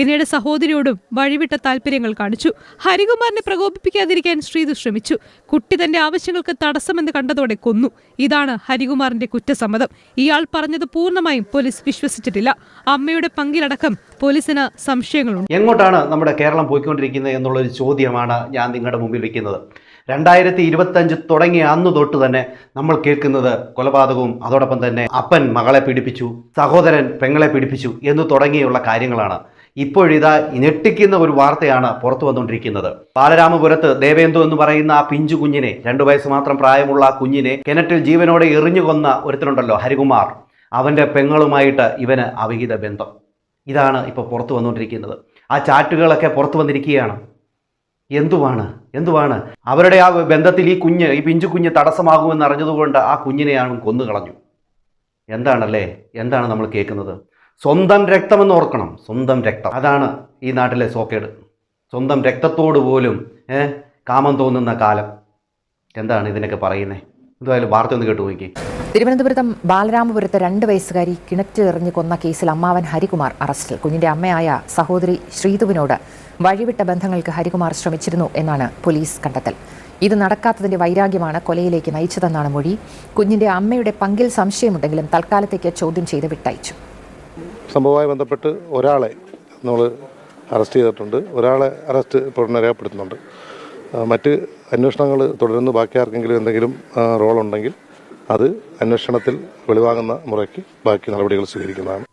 പിന്നീട് സഹോദരിയോടും വഴിവിട്ട താല്പര്യങ്ങൾ കാണിച്ചു. ഹരികുമാറിനെ പ്രകോപിപ്പിക്കാതിരിക്കാൻ ശ്രീതു ശ്രമിച്ചു. കുട്ടി തന്റെ ആവശ്യങ്ങൾക്ക് തടസ്സമെന്ന് കണ്ടതോടെ കൊന്നു. ഇതാണ് ഹരികുമാറിന്റെ കുറ്റസമ്മതം. ഇയാൾ പറഞ്ഞത് പൂർണമായും പോലീസ് വിശ്വസിച്ചിട്ടില്ല. അമ്മയുടെ പങ്കിലടക്കം പോലീസിന് സംശയങ്ങളുണ്ട്. എങ്ങോട്ടാണ് നമ്മുടെ കേരളം പോയിക്കൊണ്ടിരിക്കുന്നത് എന്നുള്ളൊരു ചോദ്യമാണ് ഞാൻ നിങ്ങളുടെ മുമ്പിൽ വയ്ക്കുന്നത് രണ്ടായിരത്തി ഇരുപത്തഞ്ച് തുടങ്ങിയ അന്ന് തൊട്ട് തന്നെ നമ്മൾ കേൾക്കുന്നത് കൊലപാതകവും അതോടൊപ്പം തന്നെ അപ്പൻ മകളെ പീഡിപ്പിച്ചു സഹോദരൻ പെങ്ങളെ പീഡിപ്പിച്ചു എന്ന് തുടങ്ങിയുള്ള കാര്യങ്ങളാണ്. ഇപ്പോഴിതാ ഞെട്ടിക്കുന്ന ഒരു വാർത്തയാണ് പുറത്തു വന്നുകൊണ്ടിരിക്കുന്നത്. ബാലരാമപുരത്ത് ദേവേന്ദു എന്ന് പറയുന്ന ആ പിഞ്ചു കുഞ്ഞിനെ രണ്ടു വയസ്സ് മാത്രം പ്രായമുള്ള ആ കുഞ്ഞിനെ കിണറ്റിൽ ജീവനോടെ എറിഞ്ഞു കൊന്ന ഒരുത്തനുണ്ടല്ലോ ഹരികുമാർ. അവന്റെ പെങ്ങളുമായിട്ട് ഇവന് അവിഹിത ബന്ധം. ഇതാണ് ഇപ്പോൾ പുറത്തു വന്നുകൊണ്ടിരിക്കുന്നത്. ആ ചാറ്റുകളൊക്കെ പുറത്തു വന്നിരിക്കുകയാണ്. എന്തുവാണ്? എന്തുവാണ്? അവരുടെ ആ ബന്ധത്തിൽ ഈ കുഞ്ഞ് ഈ പിഞ്ചു കുഞ്ഞ് തടസ്സമാകുമെന്ന് അറിഞ്ഞതുകൊണ്ട് ആ കുഞ്ഞിനെയാണ് കൊന്നു കളഞ്ഞു എന്താണല്ലേ? എന്താണ് നമ്മൾ കേൾക്കുന്നത്? സ്വന്തം രക്തമെന്ന് ഓർക്കണം. സ്വന്തം രക്തം. അതാണ് ഈ നാട്ടിലെ സോക്കേട്. സ്വന്തം രക്തത്തോട് പോലും കാമം തോന്നുന്ന കാലം. എന്താണ് ഇതിനൊക്കെ പറയുന്നത് എന്തായാലും വാർത്ത ഒന്ന് കേട്ടു നോക്കി തിരുവനന്തപുരത്തും ബാലരാമപുരത്ത് രണ്ട് വയസ്സുകാരി കിണറ്റിലെറിഞ്ഞ് കൊന്ന കേസിൽ അമ്മാവൻ ഹരികുമാർ അറസ്റ്റിൽ. കുഞ്ഞിന്റെ അമ്മയായ സഹോദരി ശ്രീതുവിനോട് വഴിവിട്ട ബന്ധങ്ങൾക്ക് ഹരികുമാർ ശ്രമിച്ചിരുന്നു എന്നാണ് പോലീസ് കണ്ടെത്തൽ. ഇത് നടക്കാത്തതിന്റെ വൈരാഗ്യമാണ് കൊലയിലേക്ക് നയിച്ചതെന്നാണ് മൊഴി. കുഞ്ഞിന്റെ അമ്മയുടെ പങ്കിൽ സംശയമുണ്ടെങ്കിലും തൽക്കാലത്തേക്ക് ചോദ്യം ചെയ്ത് വിട്ടയച്ചു. സംഭവവുമായി ബന്ധപ്പെട്ട് ഒരാളെ നമ്മൾ അറസ്റ്റ് ചെയ്തിട്ടുണ്ട്. ഒരാളെ അറസ്റ്റ് ഉടനെ രേഖപ്പെടുത്തുന്നുണ്ട് മറ്റ് അന്വേഷണങ്ങൾ തുടരുന്നു. ബാക്കി ആർക്കെങ്കിലും എന്തെങ്കിലും റോളുണ്ടെങ്കിൽ അത് അന്വേഷണത്തിൽ വെളിവാകുന്ന മുറയ്ക്ക് ബാക്കി നടപടികൾ സ്വീകരിക്കുന്നതാണ്.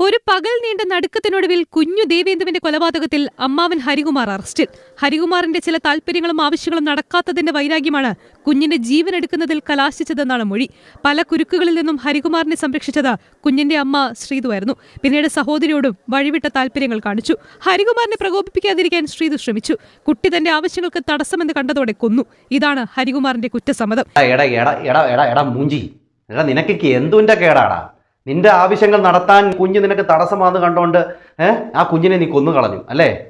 ഒരു പകൽ നീണ്ട നടുക്കത്തിനൊടുവിൽ കുഞ്ഞു ദേവേന്ദുവിന്റെ കൊലപാതകത്തിൽ അമ്മാവൻ ഹരികുമാർ അറസ്റ്റിൽ. ഹരികുമാറിന്റെ ചില താല്പര്യങ്ങളും ആവശ്യങ്ങളും നടക്കാത്തതിന്റെ വൈരാഗ്യമാണ് കുഞ്ഞിന്റെ ജീവൻ എടുക്കുന്നതിൽ കലാശിച്ചതെന്നാണ് മൊഴി. പല കുരുക്കുകളിൽ നിന്നും ഹരികുമാറിനെ സംരക്ഷിച്ചത് കുഞ്ഞിന്റെ അമ്മ ശ്രീതുവായിരുന്നു പിന്നീട് സഹോദരിയോടും വഴിവിട്ട താല്പര്യങ്ങൾ കാണിച്ചു. ഹരികുമാറിനെ പ്രകോപിപ്പിക്കാതിരിക്കാൻ ശ്രീതു ശ്രമിച്ചു. കുട്ടി തന്റെ ആവശ്യങ്ങൾക്ക് തടസ്സമെന്ന് കണ്ടതോടെ കൊന്നു. ഇതാണ് ഹരികുമാറിന്റെ കുറ്റസമ്മതം. എടാ എടാ എടാ എടാ എടാ മൂഞ്ചി. എടാ കേടാടാ? നിന്റെ ആവശ്യങ്ങൾ നടത്താൻ കുഞ്ഞ് നിനക്ക് തടസ്സമാണെന്ന് കണ്ടോണ്ട് ആ കുഞ്ഞിനെ നീ കൊന്നു കളഞ്ഞു അല്ലേ?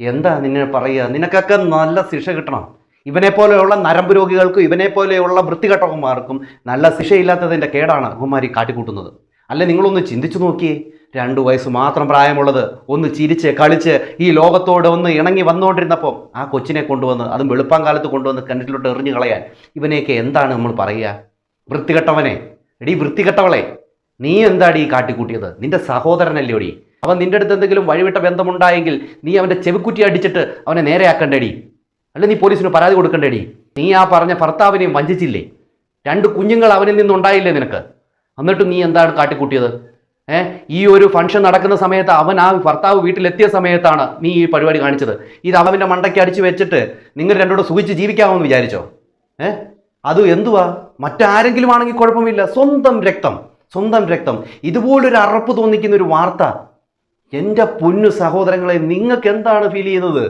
എന്താ നിന്നെ പറയുക? നിനക്കൊക്കെ നല്ല ശിക്ഷ കിട്ടണം. ഇവനെ പോലെയുള്ള നരമ്പ് രോഗികൾക്കും ഇവനെ പോലെയുള്ള വൃത്തികെട്ടവന്മാർക്കും നല്ല ശിക്ഷയില്ലാത്തതിന്റെ കേടാണ് കുമാരി കാട്ടിക്കൂട്ടുന്നത്. അല്ലെ നിങ്ങളൊന്ന് ചിന്തിച്ചു നോക്കിയേ. രണ്ടു വയസ്സ് മാത്രം പ്രായമുള്ളത്. ഒന്ന് ചിരിച്ച് കളിച്ച് ഈ ലോകത്തോട് ഒന്ന് ഇണങ്ങി വന്നുകൊണ്ടിരുന്നപ്പോൾ ആ കൊച്ചിനെ കൊണ്ടുവന്ന് അതും വെളുപ്പാൻ കാലത്ത് കൊണ്ടുവന്ന് കിണറ്റിലോട്ട് എറിഞ്ഞു കളയാൻ. ഇവനെയൊക്കെ എന്താണ് നമ്മൾ പറയുക? വൃത്തികെട്ടവനെ. എടീ വൃത്തികെട്ടവളെ. നീ എന്താടി കാട്ടിക്കൂട്ടിയത്? നിന്റെ സഹോദരനല്ലേ ഒടി അവൻ നിന്റെ അടുത്ത് എന്തെങ്കിലും വഴിവിട്ട ബന്ധമുണ്ടായെങ്കിൽ നീ അവന്റെ ചെവിക്കുറ്റി അടിച്ചിട്ട് അവനെ നേരെയാക്കണ്ടേടി. അല്ല നീ പോലീസിന് പരാതി കൊടുക്കണ്ടേടി. നീ ആ പറഞ്ഞ ഭർത്താവിനെയും വഞ്ചിച്ചില്ലേ? രണ്ട് കുഞ്ഞുങ്ങൾ അവനിൽ നിന്നുണ്ടായില്ലേ നിനക്ക്? എന്നിട്ട് നീ എന്താണ് കാട്ടിക്കൂട്ടിയത്? ഏ ഈ ഒരു ഫംഗ്ഷൻ നടക്കുന്ന സമയത്ത് അവൻ ആ ഭർത്താവ് വീട്ടിലെത്തിയ സമയത്താണ് നീ ഈ പരിപാടി കാണിച്ചത്. ഇത് അവന്റെ മണ്ടയ്ക്ക് അടിച്ചു വെച്ചിട്ട് നിങ്ങൾ രണ്ടോട് സുഖിച്ച് ജീവിക്കാമെന്ന് വിചാരിച്ചോ? ഏ അത് എന്തുവാ? മറ്റാരെങ്കിലും ആണെങ്കിൽ കുഴപ്പമില്ല. സ്വന്തം രക്തം. സ്വന്തം രക്തം. ഇതുപോലൊരു അറപ്പ് തോന്നിക്കുന്ന ഒരു വാർത്ത. എന്റെ പൊന്നു സഹോദരങ്ങളെ നിങ്ങൾക്ക് എന്താണ് ഫീൽ ചെയ്യുന്നത്?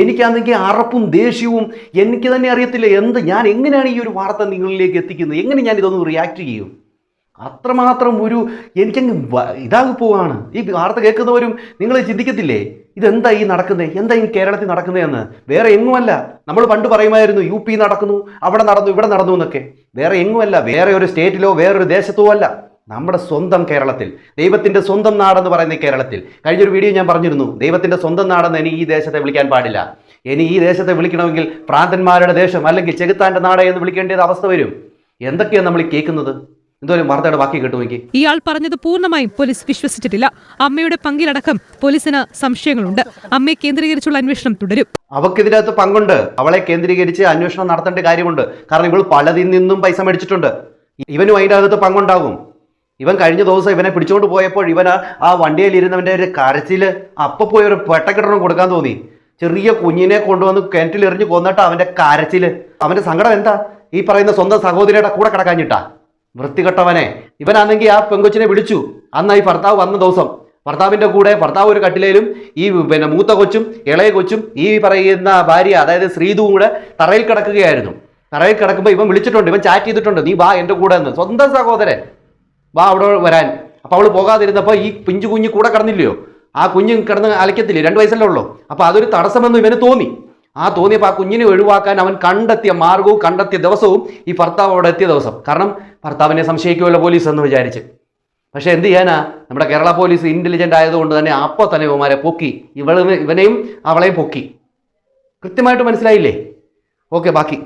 എനിക്കാണെങ്കിൽ അറപ്പും ദേഷ്യവും എനിക്ക് തന്നെ അറിയത്തില്ല എന്ത്. ഞാൻ എങ്ങനെയാണ് ഈ ഒരു വാർത്ത നിങ്ങളിലേക്ക് എത്തിക്കുന്നത്? എങ്ങനെ ഞാൻ ഇതൊന്ന് റിയാക്ട് ചെയ്യും? അത്രമാത്രം ഒരു എനിക്കങ്ങ് ഇതാകി പോവാണ്. ഈ വാർത്ത കേൾക്കുന്നവരും നിങ്ങൾ ചിന്തിക്കത്തില്ലേ? ഇതെന്താ ഈ നടക്കുന്നത് എന്താ ഈ കേരളത്തിൽ നടക്കുന്നതെന്ന് വേറെ എങ്ങുമല്ല. നമ്മൾ പണ്ട് പറയുമായിരുന്നു യു പി നടക്കുന്നു അവിടെ നടന്നു ഇവിടെ നടന്നു എന്നൊക്കെ. വേറെ എങ്ങുമല്ല. വേറെ ഒരു സ്റ്റേറ്റിലോ വേറൊരു ദേശത്തോ അല്ല. നമ്മുടെ സ്വന്തം കേരളത്തിൽ ദൈവത്തിന്റെ സ്വന്തം നാടെന്ന് പറയുന്ന കേരളത്തിൽ. കഴിഞ്ഞൊരു വീഡിയോ ഞാൻ പറഞ്ഞിരുന്നു ദൈവത്തിന്റെ സ്വന്തം നാടെന്ന് ഇനി ഈ ദേശത്തെ വിളിക്കാൻ പാടില്ല. ഇനി ഈ ദേശത്തെ വിളിക്കണമെങ്കിൽ പ്രാന്തന്മാരുടെ ദേശം അല്ലെങ്കിൽ ചെകുത്താന്റെ നാട് എന്ന് വിളിക്കേണ്ടത് അവസ്ഥ വരും. എന്തൊക്കെയാണ് നമ്മൾ കേൾക്കുന്നത്? വാർത്തയുടെ ബാക്കി ഇയാൾ പറഞ്ഞത് പൂർണമായും പോലീസ് വിശ്വസിച്ചിട്ടില്ല. അമ്മയുടെ പങ്കിലടക്കം പോലീസിന് സംശയങ്ങളുണ്ട്. അമ്മയെ കേന്ദ്രീകരിച്ചുള്ള അന്വേഷണം തുടരും. അവക്കിതിനകത്ത് പങ്കുണ്ട്. അവളെ കേന്ദ്രീകരിച്ച് അന്വേഷണം നടത്തേണ്ട കാര്യമുണ്ട്. കാരണം ഇവൾ പലതിൽ നിന്നും പൈസ മേടിച്ചിട്ടുണ്ട്. ഇവനും അതിന്റെ അകത്ത് പങ്കുണ്ടാകും. ഇവൻ കഴിഞ്ഞ ദിവസം ഇവനെ പിടിച്ചുകൊണ്ട് പോയപ്പോൾ ഇവൻ ആ- വണ്ടിയിൽ ഇരുന്നവന്റെ ഒരു കരച്ചിൽ അപ്പം പോയി ഒരു പെട്ടക്കെട്ടണം കൊടുക്കാൻ തോന്നി. ചെറിയ കുഞ്ഞിനെ കൊണ്ടുവന്ന് കിണറ്റിൽ എറിഞ്ഞ് കൊന്നിട്ട് അവന്റെ കരച്ചിൽ അവന്റെ സങ്കടം എന്താ? ഈ പറയുന്ന സ്വന്തം സഹോദരിയുടെ കൂടെ കിടക്കാഞ്ഞിട്ടാ. വൃത്തികെട്ടവനെ. ഇവനാണെങ്കിൽ ആ പെങ്കൊച്ചിനെ വിളിച്ചു. അന്ന് ഈ ഭർത്താവ് വന്ന ദിവസം. ഭർത്താവിന്റെ കൂടെ ഭർത്താവ് ഒരു കട്ടിലേലും ഈ പിന്നെ മൂത്ത കൊച്ചും ഇളയ കൊച്ചും ഈ പറയുന്ന ഭാര്യ അതായത് ശ്രീതുവും കൂടെ തറയിൽ കിടക്കുകയായിരുന്നു. തറയിൽ കിടക്കുമ്പോൾ ഇവൻ വിളിച്ചിട്ടുണ്ട്. ഇവൻ ചാറ്റ് ചെയ്തിട്ടുണ്ട്. നീ വാ എന്റെ കൂടെ എന്ന്. സ്വന്തം സഹോദരൻ. വാ അവിടെ വരാൻ. അപ്പോൾ അവൾ പോകാതിരുന്നപ്പോൾ ഈ പിഞ്ചു കുഞ്ഞ് കൂടെ കിടന്നില്ലയോ? ആ കുഞ്ഞ് കിടന്ന് അലക്കത്തില്ലേ രണ്ട് വയസ്സല്ലേ ഉള്ളൂ. അപ്പോൾ അതൊരു തടസ്സമെന്ന് ഇവന് തോന്നി. ആ തോന്നിയപ്പോൾ ആ കുഞ്ഞിനെ ഒഴിവാക്കാൻ അവൻ കണ്ടെത്തിയ മാർഗവും കണ്ടെത്തിയ ദിവസവും ഈ ഭർത്താവ് അവിടെ എത്തിയ ദിവസം. കാരണം ഭർത്താവിനെ സംശയിക്കുമല്ലോ പോലീസ് എന്ന് വിചാരിച്ച്. പക്ഷേ എന്ത് ചെയ്യാനാ? നമ്മുടെ കേരള പോലീസ് ഇന്റലിജന്റ് ആയതുകൊണ്ട് തന്നെ അപ്പോൾ തന്നെ ഇവന്മാരെ പൊക്കി. ഇവൾ ഇവനെയും അവളെയും പൊക്കി. കൃത്യമായിട്ട് മനസ്സിലായില്ലേ? ഓക്കെ ബാക്കി.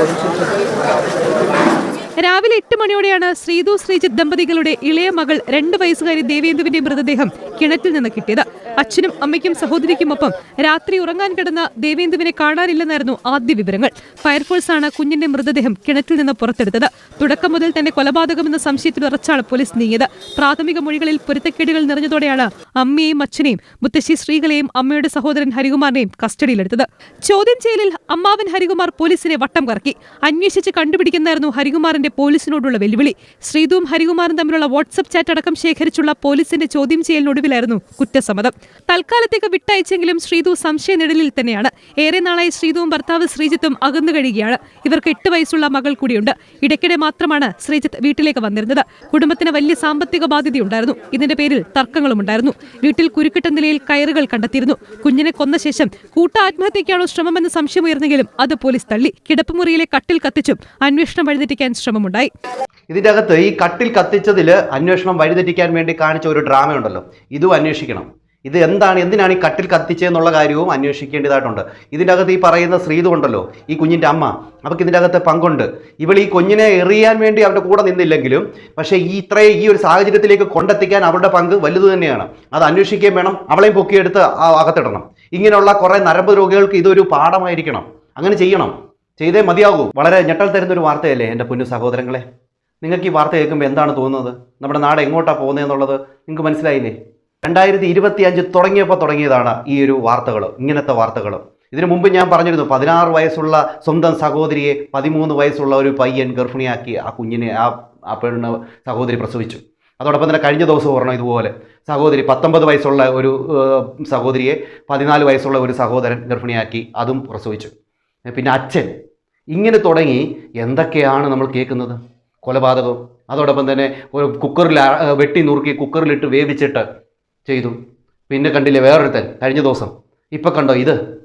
രാവിലെ എട്ട് മണിയോടെയാണ് ശ്രീതു ശ്രീജിത്ത് ദമ്പതികളുടെ ഇളയ മകൾ രണ്ട് വയസ്സുകാരി ദേവേന്ദുവിന്റെ മൃതദേഹം കിണറ്റിൽ നിന്ന് കിട്ടിയത്. അച്ഛനും അമ്മയ്ക്കും സഹോദരിക്കുമൊപ്പം രാത്രി ഉറങ്ങാൻ കിടന്ന ദേവേന്ദുവിനെ കാണാനില്ലെന്നായിരുന്നു ആദ്യ വിവരങ്ങൾ. ഫയർഫോഴ്സാണ് കുഞ്ഞിന്റെ മൃതദേഹം കിണറ്റിൽ നിന്ന് പുറത്തെടുത്തത്. തുടക്കം മുതൽ തന്നെ കൊലപാതകമെന്ന സംശയത്തിൽ ഉറച്ചാണ് പോലീസ് നീങ്ങിയത്. പ്രാഥമിക മൊഴികളിൽ പൊരുത്തക്കേടുകൾ നിറഞ്ഞതോടെയാണ് അമ്മയെയും അച്ഛനെയും മുത്തശ്ശി ശ്രീകളെയും അമ്മയുടെ സഹോദരൻ ഹരികുമാറിനെയും കസ്റ്റഡിയിലെടുത്തത്. ചോദ്യം ചെയ്യലിൽ അമ്മാവൻ ഹരികുമാർ പോലീസിനെ വട്ടം കറക്കി. അന്വേഷിച്ച് കണ്ടുപിടിക്കുന്നതായിരുന്നു ഹരികുമാറിന്റെ പോലീസിനോടുള്ള വെല്ലുവിളി. ശ്രീതുവും ഹരികുമാറും തമ്മിലുള്ള വാട്സപ്പ് ചാറ്റ് അടക്കം ശേഖരിച്ചുള്ള പോലീസിന്റെ ചോദ്യം ചെയ്യലിനൊടുവിലായിരുന്നു കുറ്റസമ്മതം. തൽക്കാലത്തേക്ക് വിട്ടയച്ചെങ്കിലും ശ്രീതു സംശയനിഴലിൽ തന്നെയാണ്. ഏറെ നാളായി ശ്രീതുവും ഭർത്താവ് ശ്രീജിത്തും അകന്നു കഴിയുകയാണ്. ഇവർക്ക് എട്ട് വയസ്സുള്ള മകൾ കൂടിയുണ്ട്. ഇടയ്ക്കിടെ മാത്രമാണ് ശ്രീജിത്ത് വീട്ടിലേക്ക് വന്നിരുന്നത്. കുടുംബത്തിന് വലിയ സാമ്പത്തിക ബാധ്യതയുണ്ടായിരുന്നു. ഇതിന്റെ പേരിൽ തർക്കങ്ങളും ഉണ്ടായിരുന്നു വീട്ടിൽ കുരുക്കിട്ട നിലയിൽ കയറുകൾ കണ്ടെത്തിയിരുന്നു. കുഞ്ഞിനെ കൊന്ന ശേഷം കൂട്ട ആത്മഹത്യയ്ക്കാണോ ശ്രമമെന്ന് സംശയമുയർന്നെങ്കിലും അത് പോലീസ് തള്ളി. കിടപ്പുമുറിയിലെ കട്ടിൽ കത്തിച്ചും അന്വേഷണം വഴിതെറ്റിക്കാൻ ശ്രമമുണ്ടായി. ഇതിന്റെ അകത്ത് ഈ കട്ടിൽ കത്തിച്ചതിൽ അന്വേഷണം വഴിതെറ്റിക്കാൻ വേണ്ടി കാണിച്ച ഒരു ഡ്രാമ ഉണ്ടല്ലോ ഇതും അന്വേഷിക്കണം. ഇത് എന്താണ് എന്തിനാണ് ഈ കട്ടിൽ കത്തിച്ചതെന്നുള്ള കാര്യവും അന്വേഷിക്കേണ്ടതായിട്ടുണ്ട്. ഇതിന്റെ അകത്ത് ഈ പറയുന്ന ശ്രീതു ഉണ്ടല്ലോ ഈ കുഞ്ഞിന്റെ അമ്മ. അവർക്ക് ഇതിന്റെ അകത്ത് പങ്കുണ്ട്. ഇവൾ ഈ കുഞ്ഞിനെ എറിയാൻ വേണ്ടി അവരുടെ കൂടെ നിന്നില്ലെങ്കിലും പക്ഷേ ഈ ഇത്രയും ഈ ഒരു സാഹചര്യത്തിലേക്ക് കൊണ്ടെത്തിക്കാൻ അവരുടെ പങ്ക് വലുത് തന്നെയാണ്. അത് അന്വേഷിക്കുകയും വേണം അവളെയും പൊക്കിയെടുത്ത് അകത്തിടണം. ഇങ്ങനെയുള്ള കുറേ നരമ്പ് രോഗികൾക്ക് ഇതൊരു പാഠമായിരിക്കണം. അങ്ങനെ ചെയ്യണം. ചെയ്തേ മതിയാകൂ. വളരെ ഞെട്ടൽ തരുന്ന ഒരു വാർത്തയല്ലേ എന്റെ പൊന്നു സഹോദരങ്ങളെ? നിങ്ങൾക്ക് ഈ വാർത്ത കേൾക്കുമ്പോൾ എന്താണ് തോന്നുന്നത്? നമ്മുടെ നാട് എങ്ങോട്ടാണ് പോകുന്നത് എന്നുള്ളത് നിങ്ങൾക്ക് മനസ്സിലായില്ലേ? രണ്ടായിരത്തി ഇരുപത്തി അഞ്ച് തുടങ്ങിയപ്പോൾ തുടങ്ങിയതാണ് ഈ ഒരു വാർത്തകൾ ഇങ്ങനത്തെ വാർത്തകൾ. ഇതിനു മുമ്പ് ഞാൻ പറഞ്ഞിരുന്നു പതിനാറ് വയസ്സുള്ള സ്വന്തം സഹോദരിയെ പതിമൂന്ന് വയസ്സുള്ള ഒരു പയ്യൻ ഗർഭിണിയാക്കി ആ കുഞ്ഞിനെ ആ ആ പെണ്ണ് സഹോദരി പ്രസവിച്ചു. അതോടൊപ്പം തന്നെ കഴിഞ്ഞ ദിവസം ഓർണം ഇതുപോലെ. സഹോദരി പത്തൊമ്പത് വയസ്സുള്ള ഒരു സഹോദരിയെ പതിനാല് വയസ്സുള്ള ഒരു സഹോദരൻ ഗർഭിണിയാക്കി അതും പ്രസവിച്ചു. പിന്നെ അച്ഛൻ. ഇങ്ങനെ തുടങ്ങി എന്തൊക്കെയാണ് നമ്മൾ കേൾക്കുന്നത്? കൊലപാതകം. അതോടൊപ്പം തന്നെ ഒരു കുക്കറിൽ വെട്ടി നുറുക്കി കുക്കറിലിട്ട് വേവിച്ചിട്ട് ചെയ്തു. പിന്നെ കണ്ടില്ലേ വേറൊരുത്തൻ കഴിഞ്ഞ ദിവസം. ഇപ്പം കണ്ടോ ഇത്?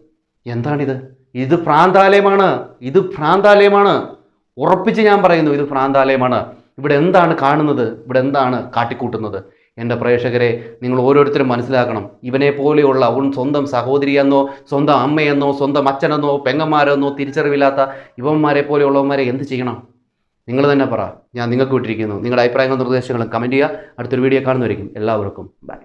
എന്താണിത്? ഇത് പ്രാന്താലയമാണ്. ഇത് പ്രാന്താലയമാണ്. ഉറപ്പിച്ച് ഞാൻ പറയുന്നു ഇത് പ്രാന്താലയമാണ്. ഇവിടെ എന്താണ് കാണുന്നത്? ഇവിടെ എന്താണ് കാട്ടിക്കൂട്ടുന്നത്? എന്റെ പ്രേക്ഷകരെ നിങ്ങൾ ഓരോരുത്തരും മനസ്സിലാക്കണം. ഇവനെ പോലെയുള്ള അവൻ സ്വന്തം സഹോദരിയെന്നോ സ്വന്തം അമ്മയെന്നോ സ്വന്തം അച്ഛനെന്നോ പെങ്ങന്മാരെന്നോ തിരിച്ചറിവില്ലാത്ത ഇവന്മാരെ പോലെയുള്ളവന്മാരെ എന്ത് ചെയ്യണം? നിങ്ങൾ തന്നെ പറ. ഞാൻ നിങ്ങൾക്ക് വിട്ടിരിക്കുന്നു. നിങ്ങളുടെ അഭിപ്രായങ്ങളും നിർദ്ദേശങ്ങളും കമന്റ് ചെയ്യുക. അടുത്തൊരു വീഡിയോ കാണുന്നവരിക്കും. എല്ലാവർക്കും ബൈ